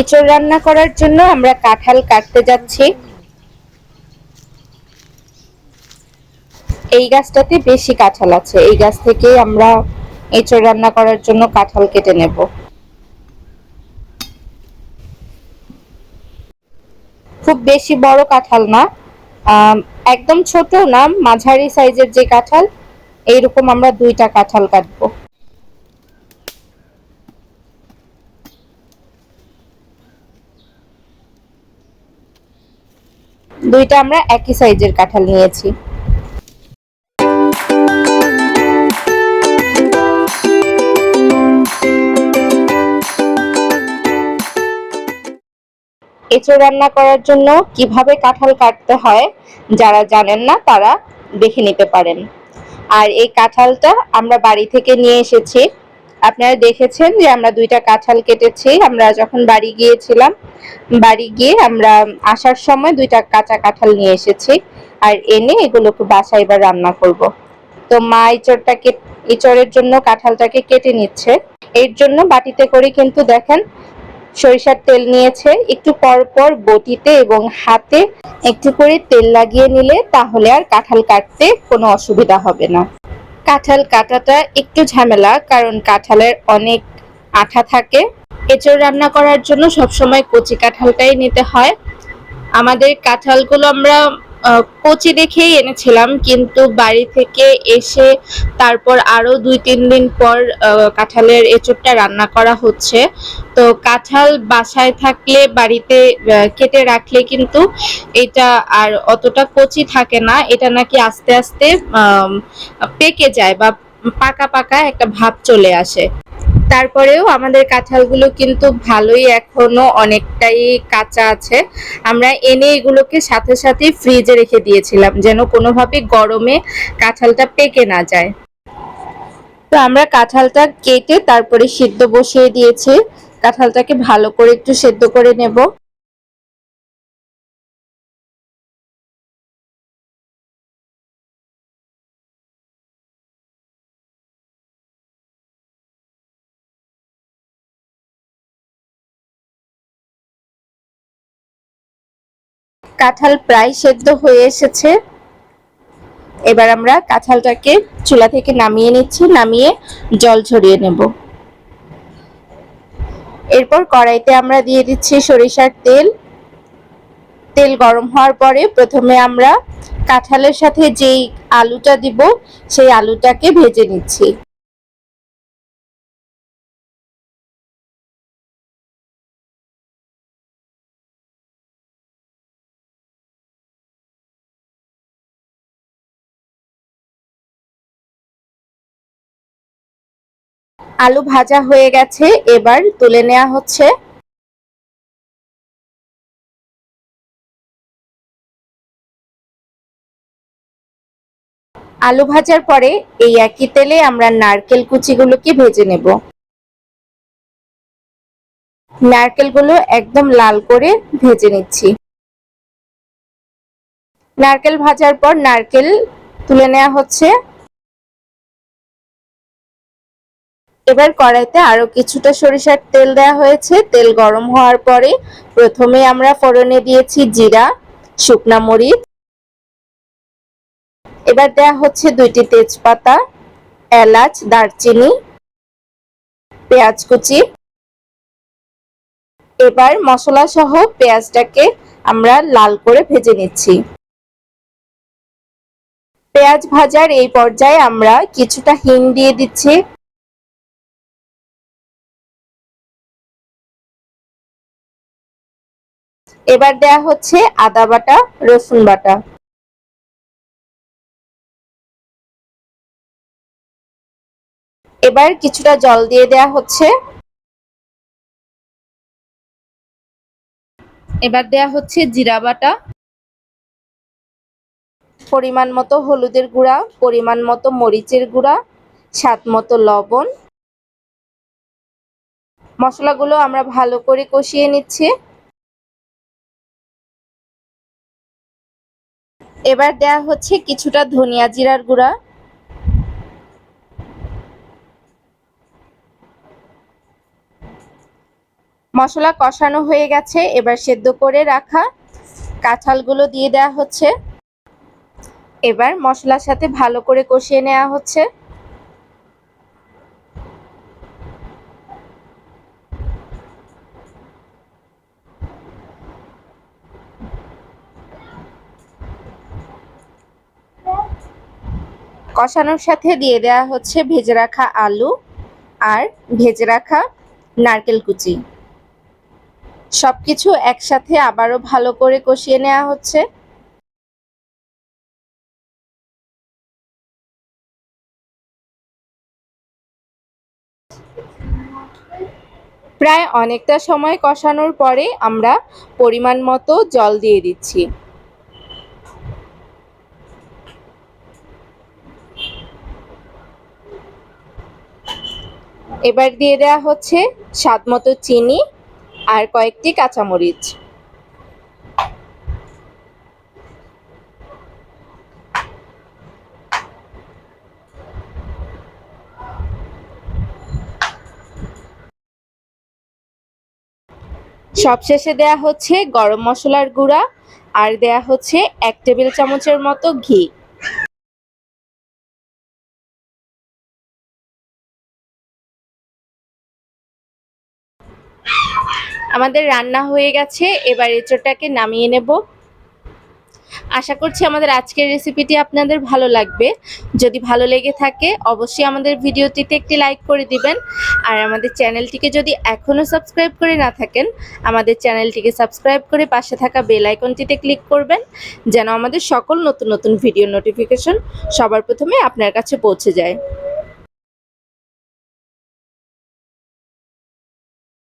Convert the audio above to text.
এঁচড় রান্না করার জন্য আমরা কাঁঠাল কাটতে যাচ্ছি। এই গাছটাতে বেশি কাঁঠাল আছে। এই গাছ থেকে আমরা এঁচড় রান্না করার জন্য কাঁঠাল কেটে নেব। খুব বেশি বড় কাঁঠাল না একদম ছোট না, মাঝারি সাইজের যে কাঁঠাল, এইরকম আমরা দুইটা কাঁঠাল কাটবো। দুইটা আমরা একই সাইজের কাঁঠাল নিয়েছি। এঁচড় রান্না করার জন্য কীভাবে কাঁঠাল কাটতে হয়, যারা জানেন না, তারা দেখে নিতে পারেন। আর এই কাঁঠালটা আমরা বাড়ি থেকে নিয়ে এসেছি আপনারা দেখেছেন যে আমরা দুইটা কাঁঠাল কেটেছি। আমরা যখন বাড়ি গিয়েছিলাম, বাড়ি গিয়ে আমরা আসার সময় দুইটা কাঁচা কাঁঠাল নিয়ে এসেছি আর এনে এগুলোকে বাসায় এবার রান্না করব। তো মা এঁচড়টাকে, এঁচড়ের জন্য কাঁঠালটাকে কেটে নিচ্ছে। এর জন্য বাটিতে করে কিন্তু দেখেন সরিষার তেল নিয়েছে। একটু পর পর বটিতে এবং হাতে একটু করে তেল লাগিয়ে নিলে তাহলে আর কাঁঠাল কাটতে কোনো অসুবিধা হবে না। কাঁঠাল কাটাটা একটু ঝামেলা, কারণ কাঁঠালের অনেক আঠা থাকে। এঁচড় রান্না করার জন্য সবসময় কচি কাঁঠালটাই নিতে হয়। আমাদের কাঁঠালগুলো আমরা কচি দেখেই এনেছিলাম, কিন্তু বাড়ি থেকে এসে তারপর আরও দুই, তিন দিন পর কাঁঠালের এঁচড়টা রান্না করা হচ্ছে। তো কাঁঠাল বাসায় থাকলে, বাড়িতে কেটে রাখলে কিন্তু এটা আর অতটা কচি থাকে না। এটা নাকি আস্তে আস্তে পেকে যায় বা পাকা পাকা একটা ভাব চলে আসে। তারপরেও আমাদের কাঁঠালগুলো কিন্তু ভালোই এখনও অনেকটাই কাঁচা আছে। আমরা এনে এগুলোকে সাথে সাথে ফ্রিজে রেখে দিয়েছিলাম, যেন কোনোভাবে গরমে কাঁঠালটা পেকে না যায়। তো আমরা কাঁঠালটা কেটে তারপরে সিদ্ধ বসিয়ে দিয়েছি। কাঁঠালটাকে ভালো করে একটু সেদ্ধ করে নেব। কাঁঠাল প্রায় সেদ্ধ হয়ে এসেছে। এবার আমরা কাঁঠালটাকে চুলা থেকে নামিয়ে নিচ্ছি, নামিয়ে জল ঝরিয়ে নেব। এরপর কড়াইতে আমরা দিয়ে দিচ্ছি সরিষার তেল। তেল গরম হওয়ার পরে প্রথমে আমরা কাঁঠালের সাথে যেই আলুটা দিব, সেই আলুটাকে ভেজে নিচ্ছি। আলু ভাজা হয়ে গেছে, এবার তুলে নেওয়া হচ্ছে। আলু ভাজার পরে এই একই তেলে আমরা নারকেল কুচিগুলোকে ভেজে নেব। নারকেলগুলো একদম লাল করে ভেজে নিচ্ছি। নারকেল ভাজার পর নারকেল তুলে নেওয়া হচ্ছে। এবার কড়াইতে আরও কিছুটা সরিষার তেল দেওয়া হয়েছে। তেল গরম হওয়ার পরে প্রথমে আমরা ফোড়নে দিয়েছি জিরা, শুকনা মরিচ। এবার দেয়া হচ্ছে দুইটি তেজপাতা, এলাচ, দারচিনি, পেঁয়াজ কুচি। এবার মশলা সহ পেঁয়াজটাকে আমরা লাল করে ভেজে নিচ্ছি। পেঁয়াজ ভাজার এই পর্যায়ে আমরা কিছুটা হিং দিয়ে দিচ্ছি। এবার দেয়া হচ্ছে আদা বাটা, রসুন বাটা। এবার কিছুটা জল দিয়ে দেয়া হচ্ছে। এবার দেয়া হচ্ছে জিরা বাটা। পরিমাণ মতো হলুদের গুঁড়া, পরিমাণ মতো মরিচের গুঁড়া, স্বাদ মতো লবণ। মশলাগুলো আমরা ভালো করে কষিয়ে নিচ্ছি। এবার দেয়া হচ্ছে কিছুটা ধনিয়া জিরার গুঁড়া। মশলা কষানো হয়ে গেছে, এবার সেদ্ধ করে রাখা কাঁঠালগুলো দিয়ে দেয়া হচ্ছে। এবার মশলার সাথে ভালো করে কষিয়ে নেওয়া হচ্ছে। কষানোর সাথে দিয়ে দেওয়া হচ্ছে ভেজে রাখা আলু আর ভেজে রাখা নারকেল কুচি। সবকিছু একসাথে আবারও ভালো করে কষিয়ে নেওয়া হচ্ছে। প্রায় অনেকটা সময় কষানোর পরে আমরা পরিমাণ মতো জল দিয়ে দিচ্ছি। এবার দিয়ে দেওয়া হচ্ছে স্বাদ মতো চিনি আর কয়েকটি কাঁচামরিচ। সবশেষে দেয়া হচ্ছে গরম মশলার গুঁড়া আর দেয়া হচ্ছে এক টেবিল চামচের মতো ঘি। আমাদের রান্না হয়ে গেছে, এবার এঁচোড়টাকে নামিয়ে নেব। আশা করছি আমাদের আজকের রেসিপিটি আপনাদের ভালো লাগবে। যদি ভালো লেগে থাকে, অবশ্যই আমাদের ভিডিওটিতে একটি লাইক করে দিবেন। আর আমাদের চ্যানেলটিকে যদি এখনও সাবস্ক্রাইব করে না থাকেন, আমাদের চ্যানেলটিকে সাবস্ক্রাইব করে পাশে থাকা বেল আইকনটিতে ক্লিক করবেন, যেন আমাদের সকল নতুন নতুন ভিডিও নোটিফিকেশন সবার প্রথমে আপনার কাছে পৌঁছে যায়।